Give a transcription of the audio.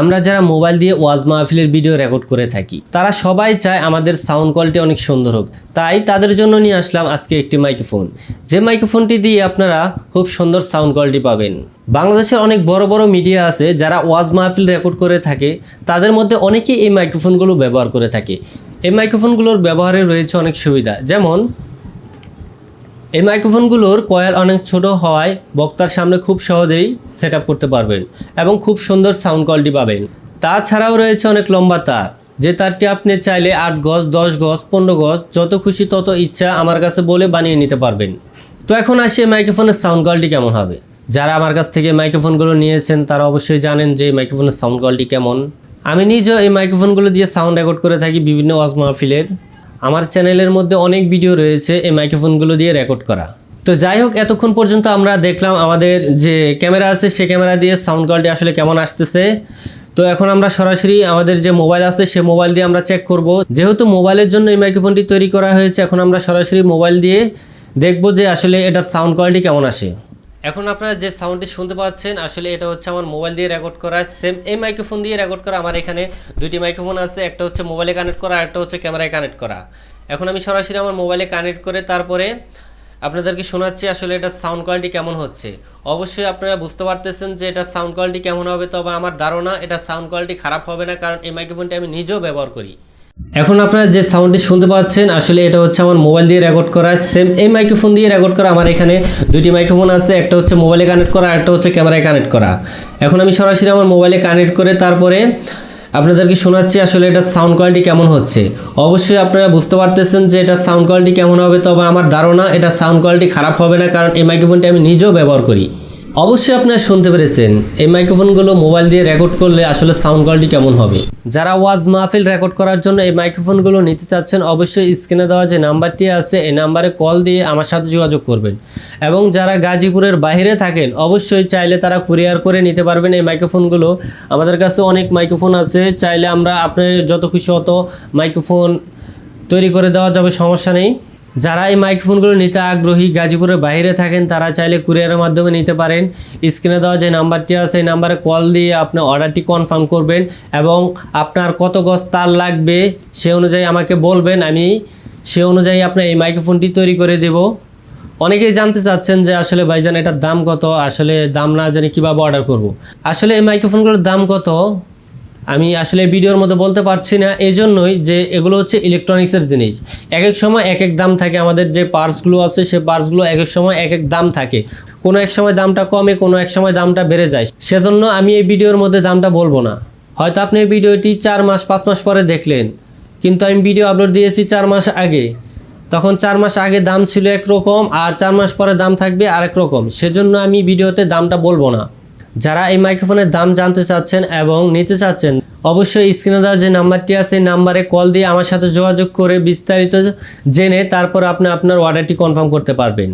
আমরা যারা মোবাইল দিয়ে ওয়াজ মাহফিলের ভিডিও রেকর্ড করে থাকি, তারা সবাই চায় আমাদের সাউন্ড কোয়ালিটি অনেক সুন্দর হোক। তাই তাদের জন্য নিয়ে আসলাম আজকে একটি মাইক্রোফোন যে মাইক্রোফোনটি দিয়ে আপনারা খুব সুন্দর সাউন্ড কোয়ালিটি পাবেন। বাংলাদেশের অনেক বড় বড় মিডিয়া আছে যারা ওয়াজ মাহফিল রেকর্ড করে থাকে, তাদের মধ্যে অনেকেই এই মাইক্রোফোনগুলো ব্যবহার করে থাকে। এই মাইক্রোফোনগুলোর ব্যবহারে রয়েছে অনেক সুবিধা। যেমন এই মাইক্রোফোনগুলোর কয়েল অনেক ছোট হওয়ায় বক্তার সামনে খুব সহজেই সেট করতে পারবেন এবং খুব সুন্দর সাউন্ড কোয়ালিটি পাবেন। তাছাড়াও রয়েছে অনেক লম্বা তার, যে তারটি আপনি চাইলে আট গজ, দশ গজ, পনেরো গজ, যত খুশি তত ইচ্ছা আমার কাছে বলে বানিয়ে নিতে পারবেন। তো এখন আসি এই মাইক্রোফোনের সাউন্ড কোয়ালিটি কেমন হবে? যারা আমার কাছ থেকে মাইক্রোফোনগুলো নিয়েছেন, তারা অবশ্যই জানেন যে মাইক্রোফোনের সাউন্ড কোয়ালিটি কেমন। আমি নিজেও এই মাইক্রোফোনগুলো দিয়ে সাউন্ড রেকর্ড করে থাকি বিভিন্ন ওয়াজ মাহফিলের। আমার চ্যানেলের মধ্যে অনেক ভিডিও রয়েছে এই মাইক্রোফোনগুলো দিয়ে রেকর্ড করা। তো যাই হোক এতক্ষণ পর্যন্ত আমরা দেখলাম আমাদের যে ক্যামেরা আছে, সে ক্যামেরা দিয়ে সাউন্ড কোয়ালিটি আসলে কেমন আসতেছে। তো এখন আমরা সরাসরি আমাদের যে মোবাইল আছে, সে মোবাইল দিয়ে আমরা চেক করব। যেহেতু মোবাইলের জন্য এই মাইক্রোফোনটি তৈরি করা হয়েছে, এখন আমরা সরাসরি মোবাইল দিয়ে দেখব যে আসলে এটার সাউন্ড কোয়ালিটি কেমন আসে। এখন আপনারা যে সাউন্ডটি শুনতে পাচ্ছেন, আসলে এটা হচ্ছে আমার মোবাইল দিয়ে রেকর্ড করা। সেম এই মাইক্রোফোন দিয়ে রেকর্ড করা, আমার এখানে দুইটি মাইক্রোফোন আছে, একটা হচ্ছে মোবাইলে কানেক্ট করা, আর একটা হচ্ছে ক্যামেরায় কানেক্ট করা। এখন আমি সরাসরি আমার মোবাইলে কানেক্ট করে তারপরে আপনাদেরকে শোনাচ্ছি আসলে এটা সাউন্ড কোয়ালিটি কেমন হচ্ছে। অবশ্যই আপনারা বুঝতে পারতেছেন যে এটা সাউন্ড কোয়ালিটি কেমন হবে, তবে আমার ধারণা এটা সাউন্ড কোয়ালিটি খারাপ হবে না, কারণ এই মাইক্রোফোনটি আমি নিজেও ব্যবহার করি। এখন আপনারা যে সাউন্ডটি শুনতে পাচ্ছেন, আসলে এটা হচ্ছে আমার মোবাইল দিয়ে রেকর্ড করা। সেম এই মাইক্রোফোন দিয়ে রেকর্ড করা, আমার এখানে দুটি মাইক্রোফোন আছে, একটা হচ্ছে মোবাইলে কানেক্ট করা আর একটা হচ্ছে ক্যামেরায় কানেক্ট করা। এখন আমি সরাসরি আমার মোবাইলে কানেক্ট করে তারপরে আপনাদেরকে শোনাচ্ছি আসলে এটার সাউন্ড কোয়ালিটি কেমন হচ্ছে। অবশ্যই আপনারা বুঝতে পারতেছেন যে এটা সাউন্ড কোয়ালিটি কেমন হবে, তবে আমার ধারণা এটা সাউন্ড কোয়ালিটি খারাপ হবে না, কারণ এই মাইক্রোফোনটি আমি নিজেও ব্যবহার করি। অবশ্যই আপনারা শুনতে পেরেছেন। এই মাইক্রোফোনগুলো মোবাইল দিয়ে রেকর্ড করলে আসলে সাউন্ড কোয়ালিটি কেমন হবে? যারা ওয়াজ মাহফিল রেকর্ড করার জন্য এই মাইক্রোফোনগুলো নিতে চাচ্ছেন, অবশ্যই স্ক্রিনে দেওয়া যে নাম্বারটি আছে, এই নাম্বারে কল দিয়ে আমার সাথে যোগাযোগ করবেন। এবং যারা গাজীপুরের বাইরে থাকেন, অবশ্যই চাইলে তারা কুরিয়ার করে নিতে পারবেন এই মাইক্রোফোনগুলো আমাদের কাছে অনেক মাইক্রোফোন আছে, চাইলে আমরা আপনার যত খুশি অত মাইক্রোফোন তৈরি করে দেওয়া যাবে, সমস্যা নেই। যারা এই মাইক্রোফোনগুলো নিতে আগ্রহী গাজীপুরের বাইরে থাকেন, তারা চাইলে কুরিয়ারের মাধ্যমে নিতে পারেন। স্ক্রিনে দেওয়া যে নাম্বারটি আছে, এই নাম্বারে কল দিয়ে আপনি অর্ডারটি কনফার্ম করবেন এবং আপনার কত গজ তার লাগবে সে অনুযায়ী আমাকে বলবেন। আমি সে অনুযায়ী আপনার এই মাইক্রোফোনটি তৈরি করে দেব। অনেকেই জানতে চাচ্ছেন যে আসলে ভাইজান এটার দাম কত? আসলে দাম না জানি কীভাবে অর্ডার করব। আসলে এই মাইক্রোফোনগুলোর দাম কত? আমি আসলে ভিডিওর মধ্যে বলতে পারছি না এই জন্যই যে এগুলো হচ্ছে ইলেকট্রনিক্সের জিনিস। এক এক সময় এক এক দাম থাকে, আমাদের যে পার্টসগুলো আছে, সে পার্টসগুলো এক এক সময় এক এক দাম থাকে। কোনো এক সময় দামটা কমে, কোনো এক সময় দামটা বেড়ে যায়। সেজন্য আমি এই ভিডিওর মধ্যে দামটা বলব না। হয়তো আপনি এই ভিডিওটি চার মাস, পাঁচ মাস পরে দেখলেন, কিন্তু আমি ভিডিও আপলোড দিয়েছি চার মাস আগে। তখন চার মাস আগে দাম ছিল একরকম, আর চার মাস পরে দাম থাকবে আরেক রকম। সেজন্য আমি ভিডিওতে দামটা বলব না। যারা এই মাইক্রোফোনের দাম জানতে চাচ্ছেন এবং নিতে চাচ্ছেন, অবশ্যই স্ক্রিনে দেওয়া যে নাম্বারটি আছে, এই নাম্বারে কল দিয়ে আমার সাথে যোগাযোগ করে বিস্তারিত জেনে তারপর আপনি আপনার অর্ডারটি কনফার্ম করতে পারবেন।